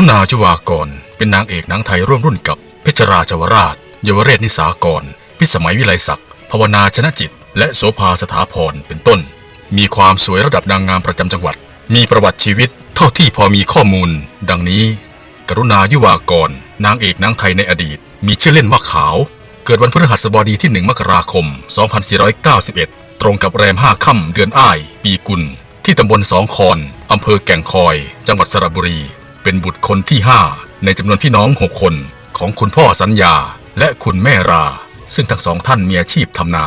รุณาจุวากร เป็นนางเอกหนังไทยร่วมรุ่นกับ เพชรราชวราช เยาวเรศนิสากร พิสมัยวิไลศักดิ์ภาวนาชนะจิต และโสภาสถาพรเป็นต้น มีความสวยระดับนางงามประจำจังหวัด มีประวัติชีวิตเท่าที่พอมีข้อมูล ดังนี้ กรุณายุวากร นางเอกหนังไทยในอดีต มีชื่อเล่นว่าขาว เกิดวันพฤหัสบดีที่ 1 มกราคม 2491 ตรงกับแรม5ค่ำเดือนอ้าย ปีกุล ที่ตำบลสองคอนอำเภอแก่งคอย จังหวัดสระบุรี เป็นบุตรคนที่5ในจำนวนพี่น้อง6คนของคุณพ่อสัญญาและคุณแม่รา ซึ่งทั้งสองท่านมีอาชีพทำนา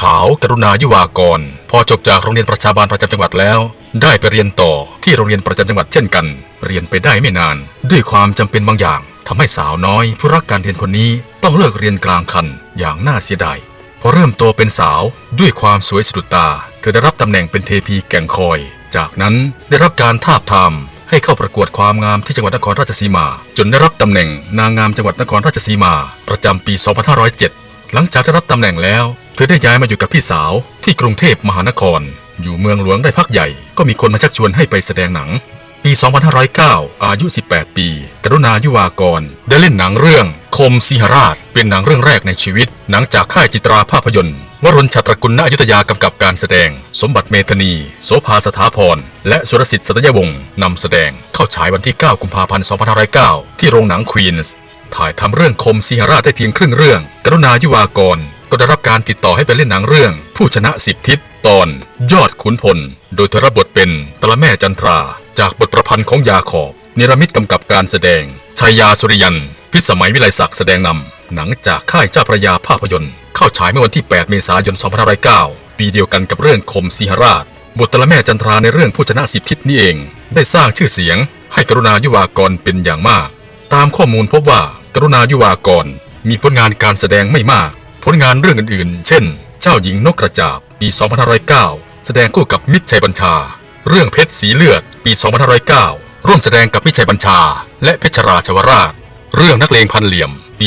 ขาวกรุณายุวากร พอจบจากโรงเรียนประชาบาลประจำจังหวัดแล้ว ได้ไปเรียนต่อที่โรงเรียนประจำจังหวัดเช่นกัน เรียนไปได้ไม่นาน ด้วยความจำเป็นบางอย่างทำให้สาวน้อย ผู้รักการเรียนคนนี้ต้องเลิกเรียนกลางคันอย่างน่าเสียดายพอเริ่มโตเป็นสาวด้วยความสวยสะดุดตา เธอได้รับตำแหน่งเป็นเทพีแก่งคอย จากนั้นได้รับการทาบทาม ให้เข้าประกวดความงามที่จังหวัดนครราชสีมา จนได้รับตำแหน่งนางงามจังหวัดนครราชสีมา ประจำปี 2507 หลังจากได้รับตำแหน่งแล้ว เธอได้ย้ายมาอยู่กับพี่สาวที่กรุงเทพมหานคร อยู่เมืองหลวงได้พักใหญ่ ก็มีคนมาชักชวนให้ไปแสดงหนัง ปี 2509 อายุ 18 ปี กรุณายุวากร ได้เล่นหนังเรื่อง คมสีหราช เป็นหนังเรื่องแรกในชีวิต หนังจากค่ายจิตราภาพยนตร์วรุณชัตรกุลณอยุธยากำกับการแสดง สมบัติเมธนี โสภาสถาพร และสุรสิทธิ์สัตยวงศ์นำแสดงเข้าฉายวันที่ 9 กุมภาพันธ์ 2509 ที่โรงหนังควีนส์ถ่ายทำเรื่องคมสีหราชได้เพียงครึ่งเรื่อง กรุณายุวากร ก็ได้รับการติดต่อให้ไปเล่นหนังเรื่อง ผู้ชนะสิบทิศตอน ยอดขุนพล โดยเธอรับบทเป็นตละแม่จันทรา จากบทประพันธ์ของยาขอบ เนรมิตกำกับการแสดงชัยยาสุริยัน พิสมัยวิไลศักดิ์แสดงนำหนังจากค่ายเจ้าพระยาภาพยนตร์ เข้าฉายเมื่อวันที่ 8 เมษายน 2509 ปีเดียวกันกับเรื่องคมสีหราช บทตละแม่จันทราในเรื่องผู้ชนะสิบทิศนี้เอง ได้สร้างชื่อเสียง ให้กรุณายุวากรเป็นอย่างมาก ตามข้อมูลพบว่ากรุณายุวากร มีผลงานการแสดงไม่มาก ผลงานเรื่องอื่นๆ เช่น เจ้าหญิงนกกระจาบปี 2509 แสดงคู่กับมิตรชัยบัญชา เรื่องเพชรสีเลือดปี 2509 ร่วมแสดงกับมิตรชัยบัญชา และเพชรราชวราช เรื่องนักเลงพันเหลี่ยมปี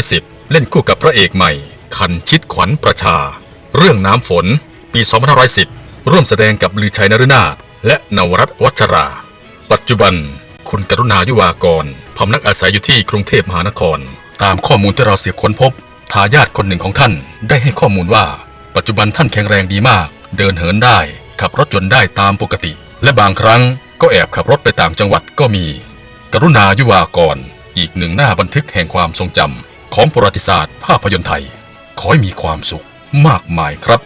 2510 เล่นคู่กับพระเอกใหม่ คันชิดขวัญประชา เรื่องน้ำฝน ปี2510 ร่วมแสดงกับลือชัยนฤนาและนวรัตวัชรา ปัจจุบัน คุณกรุณายุวากรพำนักอาศัยอยู่ที่กรุงเทพมหานคร ตามข้อมูลที่เราสืบค้นพบ ทายาทคนหนึ่งของท่านได้ให้ข้อมูลว่า ปัจจุบันท่านแข็งแรงดีมาก เดินเหินได้ ขับรถยนต์ได้ตามปกติ และบางครั้งก็แอบขับรถไปต่างจังหวัดก็มี กรุณายุวากร อีกหนึ่งหน้าบันทึกแห่งความทรงจำของประวัติศาสตร์ภาพยนตร์ไทย ขอให้มีความสุขมากมายครับ